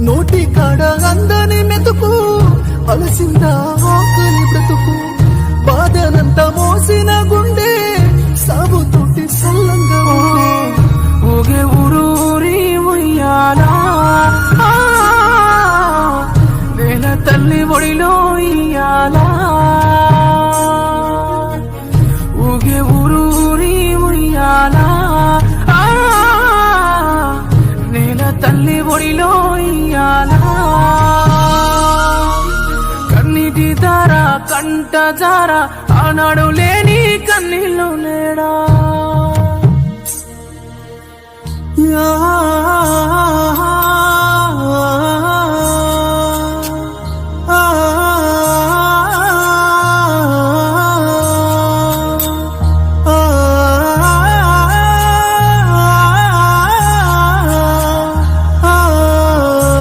నోటి కాడ అందని మెతుకు అలసిందా ఆకలి బ్రతుకు. బాధనంత మోసిన గుండె సాగుతోటి సల్లంగా ఉండే ఊగే ఊరూరి ఉయ్యాలా. నేల తల్లి ఒడిలో ఇయ్యాలా. ఊగే ఊరూరి ఉయ్యాలా. నేల తల్లి ఒడిలో కన్నీటి దార కంట జార ఆనాడు లేని కన్నీళ్ళు నేడా. యా.